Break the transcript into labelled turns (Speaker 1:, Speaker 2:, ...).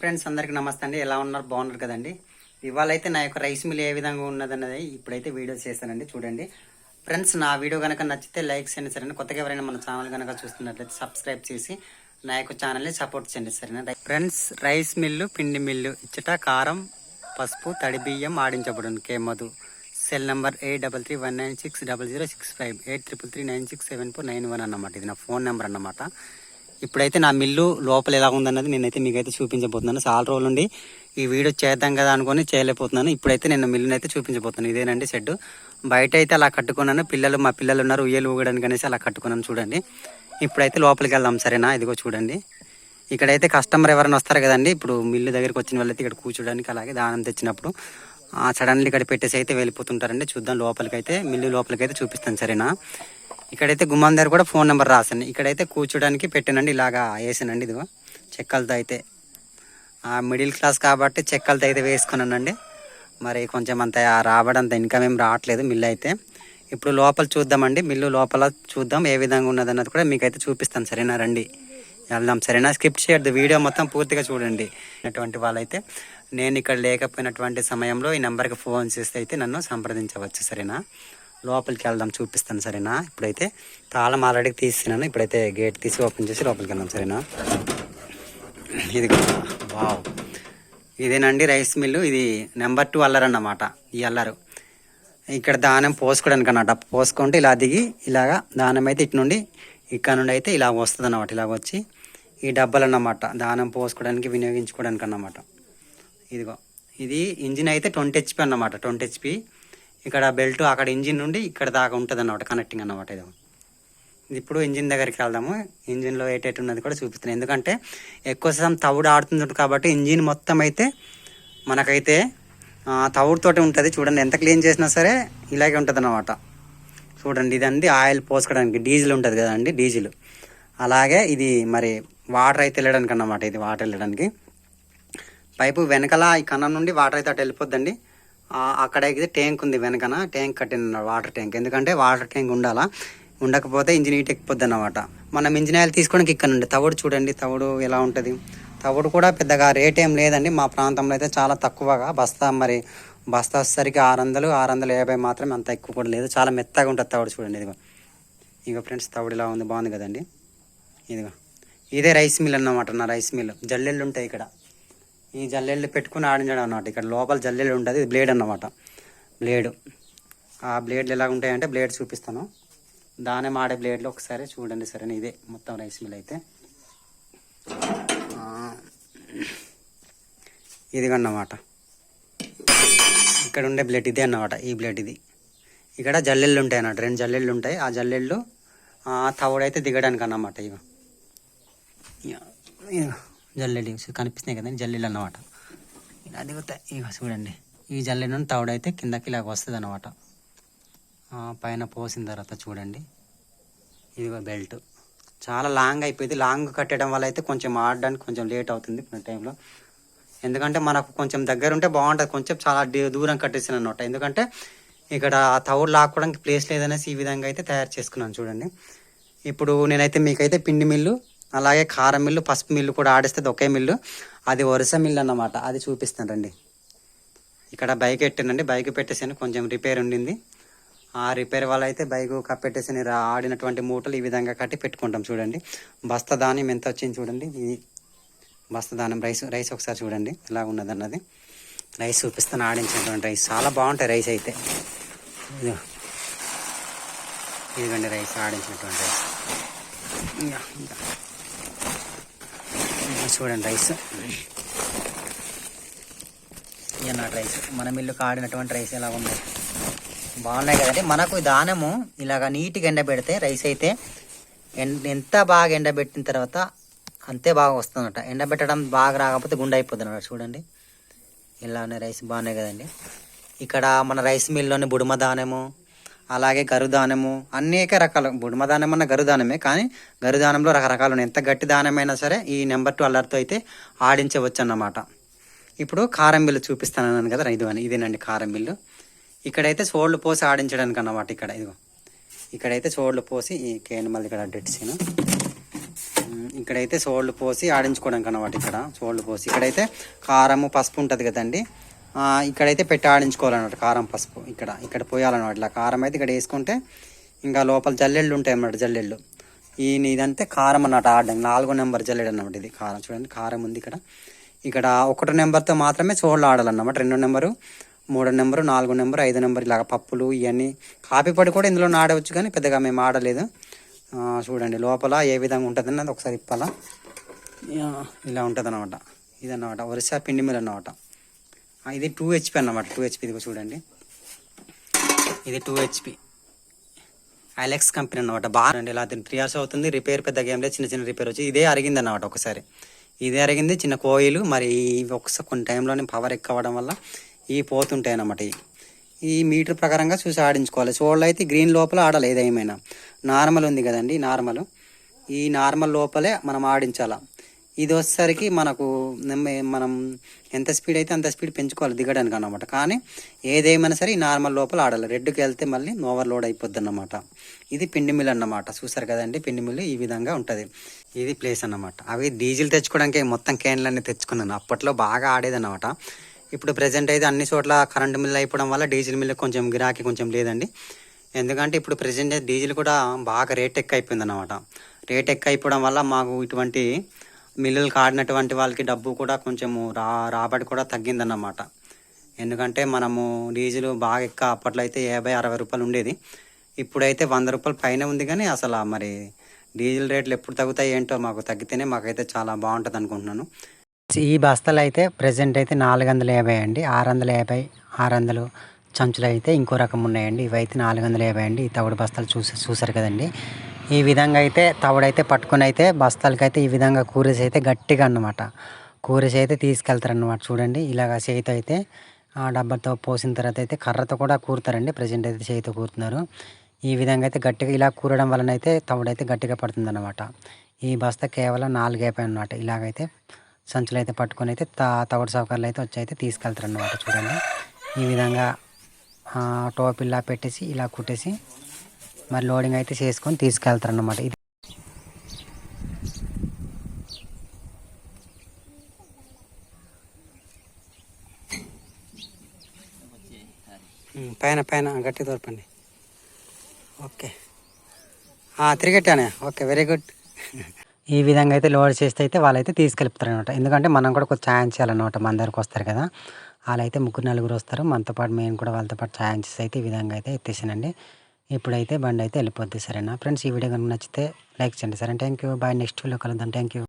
Speaker 1: Friends అందరికి నమస్తే అండి. ఎలా ఉన్నారు? బాగున్నారు కదండి. ఇవాళ అయితే నా యొక్క రైస్ మిల్ ఏ విధంగా ఉన్నదన్నది ఇప్పుడైతే వీడియో చేస్తానండి. చూడండి. ఫ్రెండ్స్ నా వీడియో కనుక నచ్చితే లైక్ చేయండి సరేనా? కొత్తగా ఎవరైనా మన ఛానల్ కనుక చూస్తున్నట్లయితే సబ్స్క్రైబ్ చేసి నా యొక్క ఛానల్ని సపోర్ట్ చేయండి సరేనా? ఫ్రెండ్స్ రైస్ మిల్లు పిండి మిల్లు ఇచ్చట కారం పసుపు తడి బియ్యం ఆడించబడును. K Madhu. Cell number eight double three one nine six double zero six five eight triple three nine six seven four nine one అన్నమాట. ఇది నా ఫోన్ నెంబర్ అన్నమాట. ఇప్పుడైతే నా మిల్లు లోపల ఎలా ఉందన్నది నేనైతే మీకైతే చూపించబోతున్నాను. చాలా రోజుల నుండి ఈ వీడియో చేద్దాం కదా అనుకొని చేయలేకపోతున్నాను. ఇప్పుడైతే నేను మిల్లుని అయితే చూపించబోతున్నాను. ఇదేనండి షెడ్ బయట అయితే అలా కట్టుకున్నాను. పిల్లలు మా పిల్లలు ఉన్నారు. ఉయ్యలు ఊగడానికి అనేసి అలా కట్టుకున్నాను చూడండి. ఇప్పుడైతే లోపలికి వెళ్దాం సరేనా? ఇదిగో చూడండి. ఇక్కడైతే కస్టమర్ ఎవరైనా వస్తారు కదండి? ఇప్పుడు మిల్లు దగ్గరికి వచ్చిన వాళ్ళైతే ఇక్కడ కూర్చోడానికి అలాగే దానం తెచ్చినప్పుడు సడన్లీ ఇక్కడ పెట్టేసి అయితే వెళ్ళిపోతుంటారండి. చూద్దాం లోపలికైతే మిల్లు లోపలికైతే అయితే చూపిస్తాను సరేనా? ఇక్కడైతే గుమ్మం దగ్గర కూడా ఫోన్ నెంబర్ రాసాను ఇక్కడైతే కూర్చోడానికి పెట్టానండి ఇలాగా వేసానండి ఇదిగో. చెక్కలతో అయితే. మిడిల్ క్లాస్ కాబట్టి చెక్కలతో అయితే వేసుకున్నానండి. మరి కొంచెం అంత రాబడంత ఇన్కమ్ ఏం రావట్లేదు మిల్లు అయితే. ఇప్పుడు లోపల చూద్దామండి మిల్లు లోపల చూద్దాం ఏ విధంగా ఉన్నదన్నది కూడా మీకైతే చూపిస్తాను సరేనా? రండి. వెళ్దాం. సరేనా? స్కిప్ చేయొద్దు. వీడియో మొత్తం పూర్తిగా చూడండి. అటువంటి వాళ్ళైతే నేను ఇక్కడ లేకపోయినటువంటి సమయంలో ఈ నెంబర్కి ఫోన్ చేస్తే అయితే నన్ను సంప్రదించవచ్చు. సరేనా? లోపలికి వెళ్దాం. చూపిస్తాను. సరేనా? ఇప్పుడైతే తాళం ఆల్రెడీ తీసినాను ఇప్పుడైతే గేట్ తీసి ఓపెన్ చేసి లోపలికి వెళ్దాం. సరేనా? ఇది వావ్. ఇదేనండి రైస్ మిల్లు. ఇది నెంబర్ టూ అల్లర్ అన్నమాట. ఈ అల్లరు. ఇక్కడ దానం పోసుకోవడానికి అన్నమాట పోసుకుంటే ఇలా దిగి ఇలాగా దానం అయితే ఇటు నుండి ఇక్కడ నుండి అయితే ఇలా వస్తుంది అన్నమాట ఇలాగ వచ్చి ఈ డబ్బాలు అన్నమాట దానం పోసుకోవడానికి వినియోగించుకోవడానికి అన్నమాట ఇదిగో ఇది ఇంజిన్ అయితే ట్వంటీ హెచ్పి అన్నమాట ట్వంటీ హెచ్పి. ఇక్కడ బెల్ట్ అక్కడ ఇంజిన్ నుండి ఇక్కడ దాకా ఉంటుంది అన్నమాట కనెక్టింగ్ అన్నమాట ఇది ఇప్పుడు ఇంజిన్ దగ్గరికి వెళ్దాము. ఇంజిన్లో ఏటేట్ ఉన్నది కూడా చూపిస్తున్నాను ఎందుకంటే ఎక్కువ శాతం తవుడు ఆడుతుంది కాబట్టి ఇంజిన్ మొత్తం అయితే మనకైతే తవుడుతోటి ఉంటుంది. చూడండి ఎంత క్లీన్ చేసినా సరే ఇలాగే ఉంటుంది అన్నమాట చూడండి ఇదండి ఆయిల్ పోసుకోవడానికి డీజిల్ ఉంటుంది కదండి డీజిల్. అలాగే ఇది మరి వాటర్ అయితే వెళ్ళడానికి అన్నమాట ఇది వాటర్ వెళ్ళడానికి. పైపు వెనకాల ఈ కన్నం నుండి వాటర్ అయితే అటు వెళ్ళిపోద్దండి. అక్కడ అయితే ట్యాంక్ ఉంది వెనకన ట్యాంక్ కట్టిన వాటర్ ట్యాంక్. ఎందుకంటే వాటర్ ట్యాంక్ ఉండాలా ఉండకపోతే ఇంజిన్ హీట్ ఎక్కిపోద్ది అన్నమాట మనం ఇంజిన్ ఆయిల్ తీసుకోవడానికి ఇక్కడ నుండి తవుడు చూడండి తవుడు ఎలా ఉంటుంది. తవుడు కూడా పెద్దగా రేట్ ఏం లేదండి మా ప్రాంతంలో అయితే చాలా తక్కువగా బస్తా మరి బస్తా వచ్చేసరికి ఆరు వందలు ఆరు వందల యాభై మాత్రమే అంత ఎక్కువ కూడా లేదు. చాలా మెత్తగా ఉంటుంది తవుడు చూడండి ఇదిగో. ఇగో ఫ్రెండ్స్ తవుడు ఇలా ఉంది బాగుంది కదండి. ఇదిగో. ఇదే రైస్ మిల్ అన్నమాట నా రైస్ మిల్. జల్లెళ్ళు ఉంటాయి ఇక్కడ. ఈ జల్లెళ్ళు పెట్టుకుని ఆడించడం అన్నమాట. ఇక్కడ లోపల జల్లెళ్ళు ఉంటుంది ఇది బ్లేడ్ అన్నమాట. బ్లేడు. ఆ బ్లేడ్లు ఎలా ఉంటాయంటే బ్లేడ్ చూపిస్తాను. దానే ఆడే బ్లేడ్లు ఒకసారి చూడండి సరే ఇదే మొత్తం రైస్ మిల్ అయితే. ఇదిగన్నమాట ఇక్కడ ఉండే బ్లడ్ ఇదే అన్నమాట ఈ బ్లడ్ ఇది. ఇక్కడ జల్లెళ్ళు ఉంటాయి అన్నమాట రెండు జల్లెళ్ళు ఉంటాయి. ఆ జల్లెళ్ళు ఆ తవుడైతే దిగడానికి అన్నమాట ఇవి జల్లెడి కనిపిస్తున్నాయి కదండి జల్లెలు అన్నమాట. ఇలా దిగుతాయి. ఇక చూడండి ఈ జల్లెడ నుండి తవుడైతే కిందకి ఇలాగ వస్తుంది అన్నమాట. పైన పోసిన తర్వాత చూడండి. ఇదిగో బెల్ట్. చాలా లాంగ్ అయిపోయింది. లాంగ్ కట్టడం వల్ల అయితే కొంచెం ఆడడానికి కొంచెం లేట్ అవుతుంది. కొన్ని టైంలో ఎందుకంటే మనకు కొంచెం దగ్గర ఉంటే బాగుంటుంది. కొంచెం చాలా దూరం కట్టేసాను అనమాట ఎందుకంటే ఇక్కడ ఆ తవుడు లాక్కోవడానికి ప్లేస్ లేదనేసి ఈ విధంగా అయితే తయారు చేసుకున్నాను చూడండి. ఇప్పుడు నేనైతే మీకైతే పిండి మిల్లు అలాగే కారం మిల్లు పసుపు మిల్లు కూడా ఆడిస్తే ఒకే మిల్లు. అది వరుస మిల్లు అన్నమాట. అది చూపిస్తాను రండి. ఇక్కడ బైక్ ఎట్టానండి బైక్ పెట్టేసాను. కొంచెం రిపేర్ ఉండింది. ఆ రిపేర్ వల్ల అయితే బైక్ కప్పెట్టేసి ఆడినటువంటి మూటలు ఈ విధంగా కట్టి పెట్టుకుంటాం చూడండి. బస్తా ధాన్యం ఎంత వచ్చింది చూడండి. ఇది బస్తదానం రైస్ రైస్ ఒకసారి చూడండి ఎలా ఉన్నది అన్నది రైస్ చూపిస్తాను ఆడించినటువంటి రైస్. చాలా బాగుంటాయి రైస్ అయితే. ఇదిగండి ఇదిగోండి రైస్ ఆడించినటువంటి రైస్. చూడండి రైస్. ఇవన్న రైస్. మన మిల్లుకి ఆడినటువంటి రైస్ ఎలా ఉంది? బాగున్నాయి కదండి. మనకు దానము ఇలాగ నీట్గా ఎండబెడితే రైస్ అయితే ఎంత బాగా ఎండబెట్టిన తర్వాత అంతే బాగా వస్తుందన్నమాట ఎండబెట్టడం బాగా రాకపోతే గుండె అయిపోతుంది అన్నమాట చూడండి. ఇలా ఉన్నాయి రైస్ బాగున్నాయి కదండి. ఇక్కడ మన రైస్ మిల్లోని బుడుమ దానము అలాగే గరుదానము అనేక రకాల. బుడుమ దానం అన్న గరుదానమే కానీ గరుదానంలో రకరకాలు ఉన్నాయి. ఎంత గట్టి దానమైనా సరే ఈ నెంబర్ టూ అల్లర్తో అయితే ఆడించవచ్చు అన్నమాట ఇప్పుడు కారం బిల్లు చూపిస్తాను అన్నాను కదా ఇది అని. ఇదేనండి కారం బిల్లు. ఇక్కడైతే సోళ్ళు పోసి ఆడించడానికి అన్నమాట ఇక్కడ. ఇదిగో. ఇక్కడైతే సోళ్ళు పోసి ఈ కేన్ మళ్ళీ ఇక్కడ అడ్డెట్సాను ఇక్కడైతే సోళ్ళు పోసి ఆడించుకోవడానికి అన్నమాట ఇక్కడ. సోళ్ళు పోసి. ఇక్కడైతే కారము పసుపు ఉంటుంది కదండి. ఇక్కడైతే పెట్టి ఆడించుకోవాలన్నమాట కారం పసుపు. ఇక్కడ ఇక్కడ పోయాలన్నమాట. ఇట్లా కారం అయితే ఇక్కడ వేసుకుంటే ఇంకా లోపల జల్లెళ్ళు ఉంటాయి అన్నమాట జల్లెళ్ళు. ఈ ఇదంతే కారం అన్నమాట ఆడడం. నాలుగో నెంబర్ జల్లెడు అన్నమాట ఇది కారం. చూడండి కారం ఉంది ఇక్కడ. ఇక్కడ ఒకటో నెంబర్తో మాత్రమే సోళ్ళు ఆడాలన్నమాట. రెండో నెంబరు మూడో నెంబరు నాలుగో నెంబరు ఐదో నెంబర్ ఇలాగ పప్పులు ఇవన్నీ కాపీ పొడి కూడా ఇందులో ఆడవచ్చు కానీ పెద్దగా మేము ఆడలేదు. చూడండి లోపల ఏ విధంగా ఉంటుంది అన్నది ఒకసారి ఇప్పాల? ఇలా ఉంటుంది అనమాట ఇదన్నమాట ఒరిస్సా పిండి మిల్ అన్నమాట. ఇది టూ హెచ్పి అన్నమాట టూ హెచ్పి చూడండి. ఇది టూ హెచ్పి ఐలెక్స్ కంపెనీ అన్నమాట బాగా అండి ఇలా త్రీ ఇయర్స్ అవుతుంది రిపేర్ పెద్దగా ఏం లేదు చిన్న చిన్న రిపేర్ వచ్చి ఇదే అరిగింది అన్నమాట ఒకసారి. ఇదే అరిగింది చిన్న కోయిలు మరి ఇవి ఒకసారి కొన్ని టైంలోనే పవర్ ఎక్కువ అవ్వడం వల్ల ఇవి పోతుంటాయి అన్నమాట ఇవి ఈ మీటర్ ప్రకారంగా చూసి ఆడించుకోవాలి. సోళ్ళు అయితే గ్రీన్ లోపల ఆడాలి ఏదేమైనా. నార్మల్ ఉంది కదండి నార్మల్. ఈ నార్మల్ లోపలే మనం ఆడించాలా. ఇది వచ్చేసరికి మనకు నెమ్మ- మనం ఎంత స్పీడ్ అయితే అంత స్పీడ్ పెంచుకోవాలి దిగడానికి అన్నమాట. కానీ ఏదేమైనా సరే ఈ నార్మల్ లోపల ఆడాలి. రెడ్కి వెళ్తే మళ్ళీ ఓవర్ లోడ్ అయిపోద్ది అన్నమాట ఇది పిండి మిల్ అన్నమాట. చూసారు కదండి పిండి మిల్ ఈ విధంగా ఉంటుంది. ఇది ప్లేస్ అన్నమాట. అవి డీజిల్ తెచ్చుకోవడానికి మొత్తం క్యాన్లన్నీ తెచ్చుకున్నాను. అప్పట్లో బాగా ఆడేదన్నమాట. ఇప్పుడు ప్రజెంట్ అయితే అన్ని చోట్ల కరెంటు మిల్ అయిపోవడం వల్ల డీజిల్ మిల్ కొంచెం గిరాకీ కొంచెం లేదండి. ఎందుకంటే ఇప్పుడు ప్రజెంట్ డీజిల్ కూడా బాగా రేట్ ఎక్కువ అయిపోయింది అనమాట రేట్ ఎక్కువ అయిపోవడం వల్ల మాకు ఇటువంటి మిల్లులు కాడినటువంటి వాళ్ళకి డబ్బు కూడా కొంచెము రా రాబడి కూడా తగ్గిందన్నమాట. ఎందుకంటే మనము డీజిల్ బాగా ఎక్కువ అప్పట్లో అయితే యాభై అరవై రూపాయలు ఉండేది. ఇప్పుడైతే వంద రూపాయలు పైన ఉంది కానీ అసలు మరి డీజిల్ రేట్లు ఎప్పుడు తగ్గుతాయి ఏంటో మాకు తగ్గితేనే మాకైతే చాలా బాగుంటుంది అనుకుంటున్నాను ఈ బస్తాలు అయితే ప్రజెంట్ అయితే నాలుగు వందల యాభై అండి. ఆరు వందల యాభై ఆరు వందలు చంచులు అయితే ఇంకో రకం ఉన్నాయండి ఇవైతే నాలుగు వందల యాభై అండి. ఈ తవుడు బస్తాలు చూసి చూసారు కదండి. ఈ విధంగా అయితే తవుడైతే పట్టుకొని అయితే బస్తాలకైతే ఈ విధంగా కూరేసి అయితే గట్టిగా అన్నమాట కూరేసి అయితే తీసుకెళ్తారన్నమాట చూడండి. ఇలాగ చేతితో అయితే ఆ డబ్బాతో పోసిన తర్వాత అయితే కర్రతో కూడా కూరుతారండి. ప్రజెంట్ అయితే చేతితో కూరుతున్నారు. ఈ విధంగా అయితే గట్టిగా ఇలా కూరడం వలన అయితే తవుడైతే గట్టిగా పడుతుందన్నమాట. ఈ బస్తా కేవలం నాలుగు అయిపోయి అన్నమాట. ఇలాగైతే సంచులు అయితే పట్టుకొని అయితే తా తవుడు సౌకర్యాలు అయితే వచ్చి అయితే తీసుకెళ్తారు అన్నమాట చూడండి. ఈ విధంగా ఆ, టోప్ ఇలా పెట్టేసి ఇలా కుట్టేసి మరి లోడింగ్ అయితే చేసుకొని తీసుకెళ్తారు అన్నమాట ఇది పైన పైన గట్టి దొరపండి ఓకే. తిరిగట్టానే. Okay very good. ఈ విధంగా అయితే లోడ్ చేస్తే అయితే వాళ్ళైతే తీసుకెళ్తారు అనమాట ఎందుకంటే మనం కూడా కొంచెం ఛాన్స్ చేయాలన్నమాట. మన దగ్గరకు వస్తారు కదా. వాళ్ళైతే ముగ్గురు నలుగురు వస్తారు. మనతో పాటు మేము కూడా వాళ్ళతో పాటు ఛాన్సెస్ అయితే ఈ విధంగా అయితే ఎత్తేసానండి. ఇప్పుడైతే బండి అయితే వెళ్ళిపోద్ది సరేనా? ఫ్రెండ్స్ ఈ వీడియో కనుక నచ్చితే లైక్ చేయండి సరే thank you bye. Next video కలుద్దాం. Thank you